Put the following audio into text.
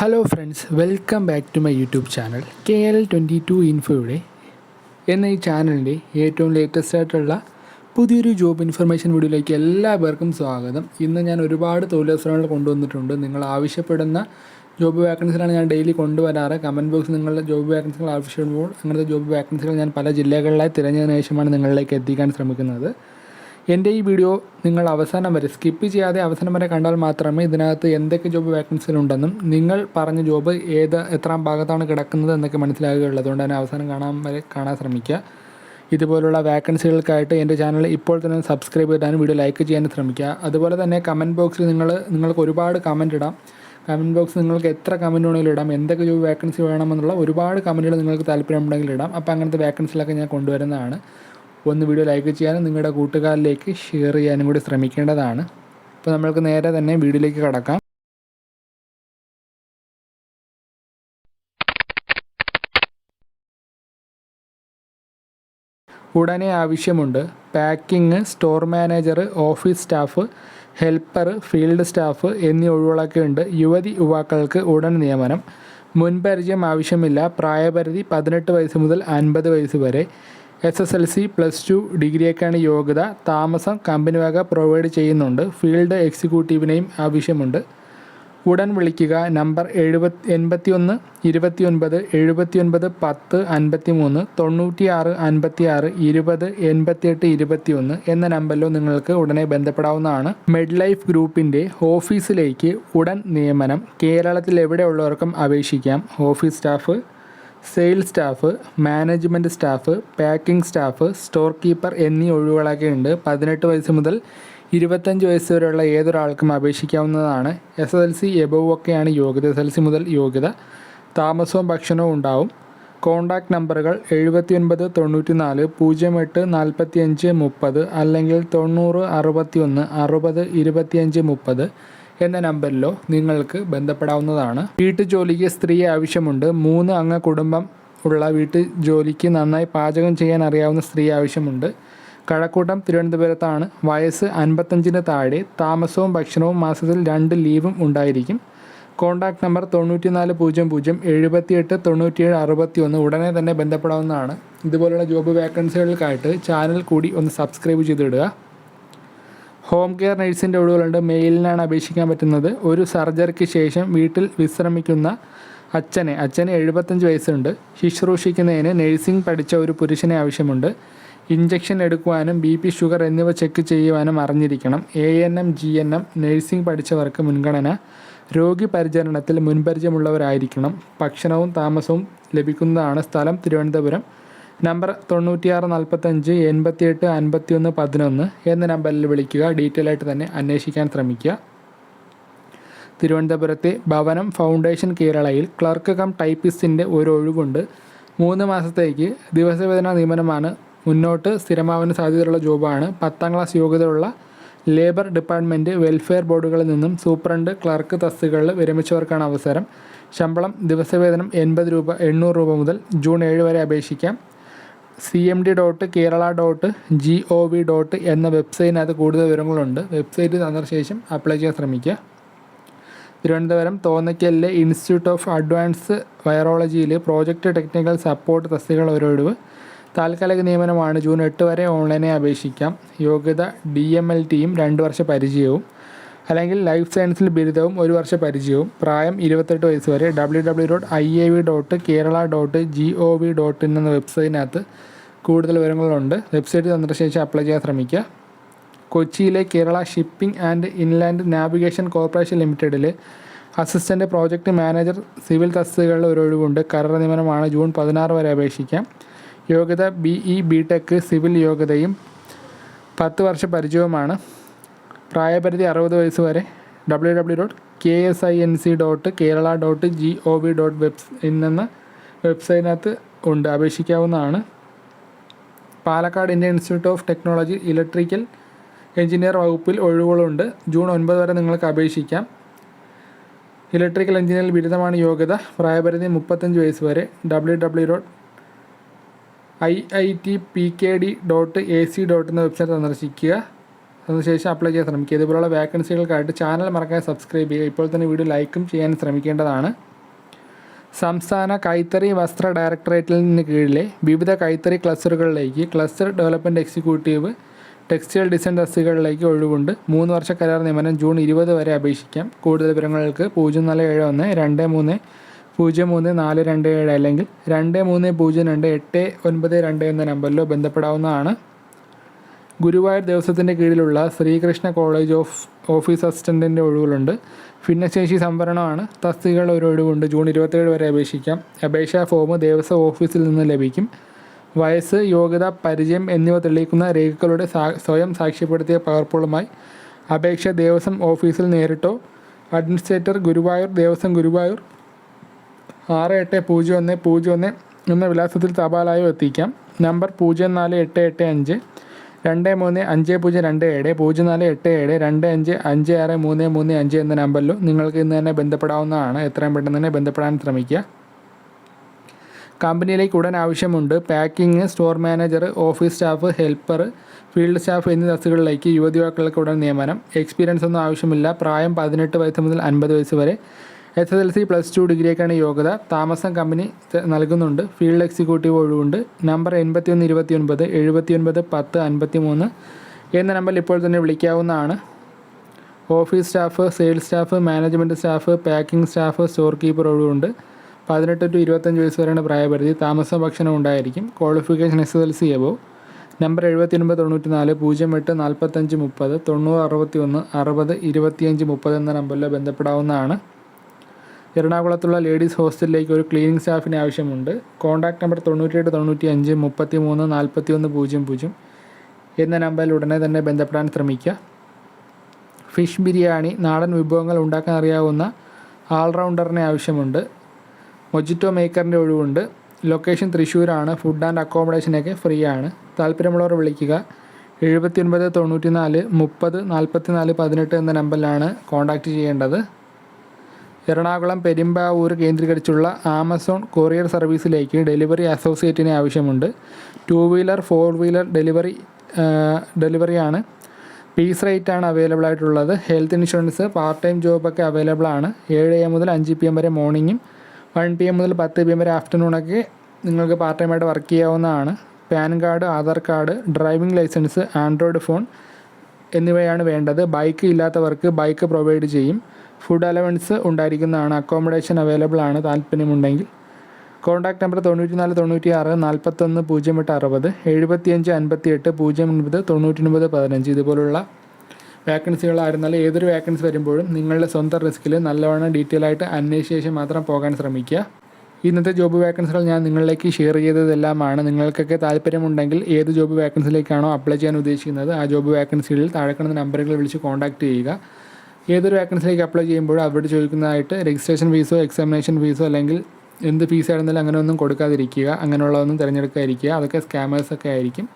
Hello friends welcome back to my YouTube channel K L twenty two ഇൻഫോയുടെ എന്ന ഈ ചാനലിന്റെ ഏറ്റവും ലേറ്റസ്റ്റ് ആയിട്ടുള്ള പുതിയൊരു ജോബ് ഇൻഫർമേഷൻ വീഡിയോയിലേക്ക് എല്ലാ പേർക്കും സ്വാഗതം. ഇന്ന് ഞാൻ ഒരുപാട് തൊഴിലവസരങ്ങൾ കൊണ്ടുവന്നിട്ടുണ്ട്. നിങ്ങൾ ആവശ്യപ്പെടുന്ന ജോബ് വാക്കൻസികളാണ് ഞാൻ ഡെയിലി കൊണ്ടുവരാറ്. കമന്റ് ബോക്സ് നിങ്ങളുടെ ജോബ് വാക്കൻസികൾ ആവശ്യപ്പെടുമ്പോൾ അങ്ങനത്തെ ജോബ് വാക്കൻസികൾ ഞാൻ പല ജില്ലകളിലായി തിരഞ്ഞതിന് ശേഷമാണ് നിങ്ങളിലേക്ക് എത്തിക്കാൻ ശ്രമിക്കുന്നത്. എന്റെ ഈ വീഡിയോ നിങ്ങൾ അവസാനം വരെ സ്കിപ്പ് ചെയ്യാതെ അവസാനം വരെ കണ്ടാൽ മാത്രമേ ഇതിനകത്ത് എന്തൊക്കെ ജോബ് വേക്കൻസികൾ ഉണ്ടെന്നും നിങ്ങൾ പറഞ്ഞ ജോബ് ഏത് എത്രാം ഭാഗത്താണ് കിടക്കുന്നത് എന്നൊക്കെ മനസ്സിലാകുകയുള്ളൂ. അതുകൊണ്ട് തന്നെ അവസാനം കാണാൻ വരെ കാണാൻ ശ്രമിക്കുക. ഇതുപോലുള്ള വാക്കൻസികൾക്കായിട്ട് എന്റെ ചാനൽ ഇപ്പോൾ തന്നെ സബ്സ്ക്രൈബ് ചെയ്താനും വീഡിയോ ലൈക്ക് ചെയ്യാനും ശ്രമിക്കുക. അതുപോലെ തന്നെ കമന്റ് ബോക്സിൽ നിങ്ങൾ നിങ്ങൾക്ക് ഒരുപാട് കമന്റ് ഇടാം. കമന്റ് ബോക്സ് നിങ്ങൾക്ക് എത്ര കമന്റ് വേണമെങ്കിലും ഇടാം. എന്തൊക്കെ ജോബ് വേക്കൻസി വേണമെന്നുള്ള ഒരുപാട് കമന്റുകൾ നിങ്ങൾക്ക് താല്പര്യമുണ്ടെങ്കിൽ ഇടാം. അപ്പോൾ അങ്ങനത്തെ വേക്കൻസികളൊക്കെ ഞാൻ കൊണ്ടുവരുന്നതാണ്. ഒന്ന് വീഡിയോ ലൈക്ക് ചെയ്യാനും നിങ്ങളുടെ കൂട്ടുകാരിലേക്ക് ഷെയർ ചെയ്യാനും കൂടി ശ്രമിക്കേണ്ടതാണ്. അപ്പോൾ നമ്മൾക്ക് നേരെ തന്നെ വീഡിയോയിലേക്ക് കടക്കാം. ഉടനെ ആവശ്യമുണ്ട് packing store manager office staff helper field staff എന്നീ ഒഴിവുകളൊക്കെ ഉണ്ട്. യുവതി യുവാക്കൾക്ക് ഉടൻ നിയമനം. മുൻപരിചയം ആവശ്യമില്ല. പ്രായപരിധി പതിനെട്ട് വയസ്സ് മുതൽ അൻപത് വയസ്സ് വരെ. S S L C plus two ഡിഗ്രിയൊക്കെയാണ് യോഗ്യത. താമസം കമ്പനി വക പ്രൊവൈഡ് ചെയ്യുന്നുണ്ട്. ഫീൽഡ് എക്സിക്യൂട്ടീവിനെയും ആവശ്യമുണ്ട്. ഉടൻ വിളിക്കുക. നമ്പർ എഴുപത്തി എൺപത്തി ഒന്ന് ഇരുപത്തി ഒൻപത് എഴുപത്തി ഒൻപത് പത്ത് അൻപത്തി മൂന്ന് തൊണ്ണൂറ്റി ആറ് അൻപത്തി ആറ് ഇരുപത് എൺപത്തിയെട്ട് ഇരുപത്തി ഒന്ന് എന്ന നമ്പറിലോ നിങ്ങൾക്ക് ഉടനെ ബന്ധപ്പെടാവുന്നതാണ്. മെഡ് ലൈഫ് ഗ്രൂപ്പിന്റെ ഓഫീസിലേക്ക് ഉടൻ നിയമനം. കേരളത്തിൽ എവിടെയുള്ളവർക്കും അപേക്ഷിക്കാം. Office staff sales staff management staff packing staff store keeper എന്നീ ഒഴിവുകളൊക്കെ ഉണ്ട് പതിനെട്ട് വയസ്സ് മുതൽ ഇരുപത്തഞ്ച് വയസ്സ് വരെയുള്ള ഏതൊരാൾക്കും അപേക്ഷിക്കാവുന്നതാണ്. S S L C above ഒക്കെയാണ് യോഗ്യത. എസ് എൽ സി മുതൽ യോഗ്യത. താമസവും ഭക്ഷണവും ഉണ്ടാവും. കോൺടാക്റ്റ് നമ്പറുകൾ എഴുപത്തി ഒൻപത് തൊണ്ണൂറ്റി നാല് പൂജ്യം എട്ട് നാൽപ്പത്തി അഞ്ച് മുപ്പത് അല്ലെങ്കിൽ തൊണ്ണൂറ് അറുപത്തി ഒന്ന് അറുപത് ഇരുപത്തിയഞ്ച് മുപ്പത്. എന്ന നമ്പറിലോ നിങ്ങൾക്ക് ബന്ധപ്പെടാവുന്നതാണ്. വീട്ടുജോലിക്ക് സ്ത്രീ ആവശ്യമുണ്ട്. മൂന്ന് അംഗ കുടുംബം ഉള്ള വീട്ടു ജോലിക്ക് നന്നായി പാചകം ചെയ്യാൻ അറിയാവുന്ന സ്ത്രീ ആവശ്യമുണ്ട്. കഴക്കൂട്ടം തിരുവനന്തപുരത്താണ്. വയസ്സ് അൻപത്തഞ്ചിന് താഴെ. താമസവും ഭക്ഷണവും മാസത്തിൽ രണ്ട് ലീവും ഉണ്ടായിരിക്കും. കോൺടാക്ട് നമ്പർ തൊണ്ണൂറ്റി നാല് പൂജ്യം പൂജ്യം എഴുപത്തിയെട്ട് തൊണ്ണൂറ്റിയേഴ് അറുപത്തി ഒന്ന് ഉടനെ തന്നെ ബന്ധപ്പെടാവുന്നതാണ്. ഇതുപോലുള്ള ജോബ് വേക്കൻസികൾക്കായിട്ട് ചാനൽ കൂടി ഒന്ന് സബ്സ്ക്രൈബ് ചെയ്തിടുക. ഹോം കെയർ നഴ്സിന്റെ ഒഴിവുകളുണ്ട്. മെയിലിനാണ് അപേക്ഷിക്കാൻ പറ്റുന്നത്. ഒരു സർജറിക്ക് ശേഷം വീട്ടിൽ വിശ്രമിക്കുന്ന അച്ഛനെ അച്ഛന് എഴുപത്തഞ്ച് വയസ്സുണ്ട്. ശുശ്രൂഷിക്കുന്നതിന് നഴ്സിംഗ് പഠിച്ച ഒരു പുരുഷനെ ആവശ്യമുണ്ട്. ഇഞ്ചക്ഷൻ എടുക്കുവാനും ബി പി ഷുഗർ എന്നിവ ചെക്ക് ചെയ്യുവാനും അറിഞ്ഞിരിക്കണം. A N M G N M nursing പഠിച്ചവർക്ക് മുൻഗണന. രോഗി പരിചരണത്തിൽ മുൻപരിചയമുള്ളവരായിരിക്കണം. ഭക്ഷണവും താമസവും ലഭിക്കുന്നതാണ് സ്ഥലം തിരുവനന്തപുരം. നമ്പർ തൊണ്ണൂറ്റിയാറ് നാൽപ്പത്തഞ്ച് എൺപത്തിയെട്ട് അൻപത്തിയൊന്ന് പതിനൊന്ന് എന്ന നമ്പറിൽ വിളിക്കുക. ഡീറ്റെയിൽ ആയിട്ട് തന്നെ അന്വേഷിക്കാൻ ശ്രമിക്കുക. തിരുവനന്തപുരത്തെ ഭവനം ഫൗണ്ടേഷൻ കേരളയിൽ ക്ലർക്ക് കം ടൈപ്പിസ്റ്റിന്റെ ഒരു ഒഴിവുണ്ട്. മൂന്ന് മാസത്തേക്ക് ദിവസവേതന നിയമനമാണ് മുന്നോട്ട് സ്ഥിരമാവുന്ന സാധ്യതയുള്ള ജോബാണ്. പത്താം ക്ലാസ് യോഗ്യതയുള്ള ലേബർ ഡിപ്പാർട്ട്മെന്റ് വെൽഫെയർ ബോർഡുകളിൽ നിന്നും സൂപ്രണ്ട് ക്ലർക്ക് തസ്തികകളിൽ വിരമിച്ചവർക്കാണ് അവസരം. ശമ്പളം ദിവസവേതനം എൺപത് രൂപ എണ്ണൂറ് രൂപ മുതൽ ജൂൺ ഏഴ് വരെ അപേക്ഷിക്കാം. C M D dot Kerala dot G O V dot എന്ന വെബ്സൈറ്റിനകത്ത് കൂടുതൽ വിവരങ്ങളുണ്ട്. വെബ്സൈറ്റ് തന്ന ശേഷം അപ്ലൈ ചെയ്യാൻ ശ്രമിക്കുക. തിരുവനന്തപുരം തോന്നയ്ക്കലിലെ ഇൻസ്റ്റിറ്റ്യൂട്ട് ഓഫ് അഡ്വാൻസ് വൈറോളജിയിൽ പ്രോജക്റ്റ് ടെക്നിക്കൽ സപ്പോർട്ട് തസ്തികൾ ഒരൊഴിവ് താൽക്കാലിക നിയമനമാണ്. ജൂൺ എട്ട് വരെ ഓൺലൈനായി അപേക്ഷിക്കാം. യോഗ്യത ഡി എം എൽ ടിയും രണ്ട് വർഷ പരിചയവും. അല്ലെങ്കിൽ ലൈഫ് സയൻസിൽ ബിരുദവും ഒരു വർഷ പരിചയവും. പ്രായം ഇരുപത്തെട്ട് വയസ്സ് വരെ. W W dot I A V dot Kerala dot G O V dot in എന്ന വെബ്സൈറ്റിനകത്ത് കൂടുതൽ വിവരങ്ങളുണ്ട്. വെബ്സൈറ്റ് സന്ദർശിച്ച് അപ്ലൈ ചെയ്യാൻ ശ്രമിക്കുക. കൊച്ചിയിലെ Kerala shipping and inland navigation corporation ലിമിറ്റഡിൽ അസിസ്റ്റന്റ് പ്രോജക്റ്റ് മാനേജർ സിവിൽ തസ്തികകളിൽ ഒരു ഒഴിവുണ്ട്. കരാർ നിയമനമാണ് ജൂൺ പതിനാറ് വരെ അപേക്ഷിക്കാം. യോഗ്യത B E B tech civil യോഗ്യതയും പത്ത് വർഷ പരിചയവുമാണ്. പ്രായപരിധി അറുപത് വയസ്സ് വരെ. W W dot K S I N C dot Kerala dot G O V dot webs എന്ന വെബ്സൈറ്റിനകത്ത് ഉണ്ട്. അപേക്ഷിക്കാവുന്നതാണ്. Palakkad Indian institute of technology electrical engineer വകുപ്പിൽ ഒഴിവുകളുണ്ട്. ജൂൺ ഒൻപത് വരെ നിങ്ങൾക്ക് അപേക്ഷിക്കാം. ഇലക്ട്രിക്കൽ എഞ്ചിനീയറിൽ ബിരുദമാണ് യോഗ്യത. പ്രായപരിധി മുപ്പത്തഞ്ച് വയസ്സ് വരെ. W W dot I I T P K D dot A C dot എന്ന വെബ്സൈറ്റ് സന്ദർശിക്കുക. അതിനുശേഷം അപ്ലൈ ചെയ്യാൻ ശ്രമിക്കുക ഇതുപോലുള്ള വേക്കൻസികൾക്കായിട്ട് ചാനൽ മറക്കാതെ സബ്സ്ക്രൈബ് ചെയ്യുക. ഇപ്പോൾ തന്നെ വീഡിയോ ലൈക്കും ചെയ്യാൻ ശ്രമിക്കേണ്ടതാണ്. സംസ്ഥാന കൈത്തറി വസ്ത്ര ഡയറക്ടറേറ്റിന് കീഴിലെ വിവിധ കൈത്തറി ക്ലസ്റ്ററുകളിലേക്ക് cluster development executive textile design തസ്തികകളിലേക്ക് ഒഴിവുണ്ട്. മൂന്ന് വർഷ കരാർ നിയമനം ജൂൺ ഇരുപത് വരെ അപേക്ഷിക്കാം. കൂടുതൽ വിവരങ്ങൾക്ക് പൂജ്യം നാല് ഏഴ് ഒന്ന് രണ്ട് മൂന്ന് പൂജ്യം മൂന്ന് നാല് രണ്ട് ഏഴ് അല്ലെങ്കിൽ രണ്ട് മൂന്ന് പൂജ്യം രണ്ട് എട്ട് ഒൻപത് രണ്ട് എന്ന നമ്പറിലോ ബന്ധപ്പെടാവുന്നതാണ്. ഗുരുവായൂർ ദേവസ്വത്തിന്റെ കീഴിലുള്ള ശ്രീകൃഷ്ണ കോളേജ് ഓഫ് ഓഫീസ് അസിസ്റ്റന്റിന്റെ ഒഴിവുകളുണ്ട്. ഭിന്നശേഷി സംവരണമാണ്. തസ്തികകൾ ഒരു ഒഴിവുണ്ട്. ജൂൺ ഇരുപത്തേഴ് വരെ അപേക്ഷിക്കാം. അപേക്ഷാ ഫോം ദേവസ്വം ഓഫീസിൽ നിന്ന് ലഭിക്കും. വയസ്സ് യോഗ്യത പരിചയം എന്നിവ തെളിയിക്കുന്ന രേഖകളുടെ സ്വയം സാക്ഷ്യപ്പെടുത്തിയ പകർപ്പുകളുമായി അപേക്ഷ ദേവസ്വം ഓഫീസിൽ നേരിട്ടോ. അഡ്മിനിസ്ട്രേറ്റർ ഗുരുവായൂർ ദേവസ്വം ഗുരുവായൂർ ആറ് എട്ട് പൂജ്യം ഒന്ന് പൂജ്യം ഒന്ന് എന്ന വിലാസത്തിൽ തപാലായോ എത്തിക്കാം. നമ്പർ പൂജ്യം നാല് എട്ട് എട്ട് അഞ്ച്. രണ്ട് മൂന്ന് അഞ്ച് പൂജ്യം രണ്ട് ഏഴ് പൂജ്യം നാല് എട്ട് ഏഴ് രണ്ട് അഞ്ച് അഞ്ച് ആറ് മൂന്ന് മൂന്ന് അഞ്ച് എന്ന നമ്പറിലും നിങ്ങൾക്ക് ഇന്ന് തന്നെ ബന്ധപ്പെടാവുന്നതാണ്. എത്രയും പെട്ടെന്ന് തന്നെ ബന്ധപ്പെടാൻ ശ്രമിക്കുക. കമ്പനിയിലേക്ക് ഉടൻ ആവശ്യമുണ്ട്. Packing store manager office staff helper field staff എന്നീ തസ്തികളിലേക്ക് യുവതി ഉടൻ നിയമനം. എക്സ്പീരിയൻസ് ഒന്നും ആവശ്യമില്ല. പ്രായം പതിനെട്ട് വയസ്സ് മുതൽ അൻപത് വയസ്സ് വരെ S S L C plus two ഡിഗ്രിയൊക്കെയാണ് യോഗ്യത. താമസം കമ്പനി നൽകുന്നുണ്ട്. ഫീൽഡ് എക്സിക്യൂട്ടീവ് ഒഴിവുണ്ട്. നമ്പർ എൺപത്തിയൊന്ന് ഇരുപത്തി ഒൻപത് എഴുപത്തി ഒൻപത് പത്ത് അൻപത്തി മൂന്ന് എന്ന നമ്പറിൽ ഇപ്പോൾ തന്നെ വിളിക്കാവുന്നതാണ്. Office staff sales staff management staff packing staff store keeper ഒഴിവുണ്ട്. പതിനെട്ട് ടു ഇരുപത്തഞ്ച് വയസ്സ് വരെയാണ് പ്രായപരിധി. താമസ ഭക്ഷണം ഉണ്ടായിരിക്കും. Qualification S S L C above number എഴുപത്തി ഒൻപത് തൊണ്ണൂറ്റി നാല് പൂജ്യം എട്ട് നാൽപ്പത്തഞ്ച് മുപ്പത് തൊണ്ണൂറ് അറുപത്തി ഒന്ന് അറുപത് ഇരുപത്തിയഞ്ച് മുപ്പത് എന്ന നമ്പറിൽ ബന്ധപ്പെടാവുന്നതാണ്. എറണാകുളത്തുള്ള ലേഡീസ് ഹോസ്റ്റലിലേക്ക് ഒരു ക്ലീനിങ് സ്റ്റാഫിന് ആവശ്യമുണ്ട്. കോൺടാക്ട് നമ്പർ തൊണ്ണൂറ്റിയെട്ട് തൊണ്ണൂറ്റി അഞ്ച് മുപ്പത്തി മൂന്ന് നാൽപ്പത്തി ഒന്ന് പൂജ്യം പൂജ്യം എന്ന നമ്പറിൽ ഉടനെ തന്നെ ബന്ധപ്പെടാൻ ശ്രമിക്കുക. ഫിഷ് ബിരിയാണി നാടൻ വിഭവങ്ങൾ ഉണ്ടാക്കാൻ അറിയാവുന്ന ആൾറൗണ്ടറിനെ ആവശ്യമുണ്ട്. മൊജിറ്റോ മേക്കറിന്റെ ഒഴിവുണ്ട്. ലൊക്കേഷൻ തൃശ്ശൂരാണ്. ഫുഡ് ആൻഡ് അക്കോമഡേഷനൊക്കെ ഫ്രീ ആണ് താല്പര്യമുള്ളവർ വിളിക്കുക. എഴുപത്തി ഒൻപത് തൊണ്ണൂറ്റി നാല് മുപ്പത് നാൽപ്പത്തി നാല് പതിനെട്ട് എന്ന നമ്പറിലാണ് കോൺടാക്റ്റ് ചെയ്യേണ്ടത്. എറണാകുളം പെരുമ്പാവൂർ കേന്ദ്രീകരിച്ചുള്ള ആമസോൺ കൊറിയർ സർവീസിലേക്ക് ഡെലിവറി അസോസിയേറ്റിനെ ആവശ്യമുണ്ട്. Two wheeler four wheeler delivery ഡെലിവറിയാണ്. Piece rate ആണ് അവൈലബിൾ ആയിട്ടുള്ളത്. ഹെൽത്ത് ഇൻഷുറൻസ് പാർട്ട് ടൈം ജോബൊക്കെ അവൈലബിൾ ആണ്. ഏഴ് എം മുതൽ അഞ്ച് പി എം വരെ മോർണിംഗും വൺ പി എം മുതൽ പത്ത് പി എം വരെ ആഫ്റ്റർനൂണൊക്കെ നിങ്ങൾക്ക് പാർട്ട് ടൈമായിട്ട് വർക്ക് ചെയ്യാവുന്നതാണ്. PAN card Aadhaar card driving licence Android phone എന്നിവയാണ് വേണ്ടത്. ബൈക്ക് ഇല്ലാത്തവർക്ക് ബൈക്ക് പ്രൊവൈഡ് ചെയ്യും. ഫുഡ് അലവൻസ് ഉണ്ടായിരിക്കുന്നതാണ്. അക്കോമഡേഷൻ അവൈലബിൾ ആണ്. താല്പര്യമുണ്ടെങ്കിൽ. കോൺടാക്ട് നമ്പർ തൊണ്ണൂറ്റി നാല് തൊണ്ണൂറ്റി ആറ് നാൽപ്പത്തൊന്ന് പൂജ്യം എട്ട് അറുപത്. എഴുപത്തിയഞ്ച് അൻപത്തി എട്ട് പൂജ്യം ഒൻപത് തൊണ്ണൂറ്റി ഒൻപത് പതിനഞ്ച്. ഇതുപോലുള്ള വേക്കൻസികളായിരുന്നാലും ഏതൊരു വേക്കൻസി വരുമ്പോഴും നിങ്ങളുടെ സ്വന്തം റിസ്കിൽ നല്ലവണ്ണം ഡീറ്റെയിൽ ആയിട്ട് അന്വേഷിച്ച ശേഷം മാത്രം പോകാൻ ശ്രമിക്കുക. ഇന്നത്തെ ജോബ് വേക്കൻസികൾ ഞാൻ നിങ്ങളിലേക്ക് ഷെയർ ചെയ്തതെല്ലാമാണ്. നിങ്ങൾക്കൊക്കെ താല്പര്യമുണ്ടെങ്കിൽ ഏത് ജോബ് വേക്കൻസിയിലേക്കാണോ അപ്ലൈ ചെയ്യാൻ ഉദ്ദേശിക്കുന്നത് ആ ജോബ് വേക്കൻസികളിൽ താഴെ കാണുന്ന നമ്പറുകൾ വിളിച്ച് കോൺടാക്റ്റ് ചെയ്യുക. ഏതൊരു വേക്കൻസിലേക്ക് അപ്ലൈ ചെയ്യുമ്പോഴും അവരോട് ചോദിക്കുന്നതായിട്ട് രജിസ്ട്രേഷൻ ഫീസോ എക്സാമിനേഷൻ ഫീസോ അല്ലെങ്കിൽ എന്ത് ഫീസ് ആയിരുന്നാലും അങ്ങനെ ഒന്നും കൊടുക്കാതിരിക്കുക അങ്ങനെയുള്ളതൊന്നും തിരഞ്ഞെടുക്കാതിരിക്കുക. അതൊക്കെ സ്കാമേഴ്സൊക്കെ ആയിരിക്കും.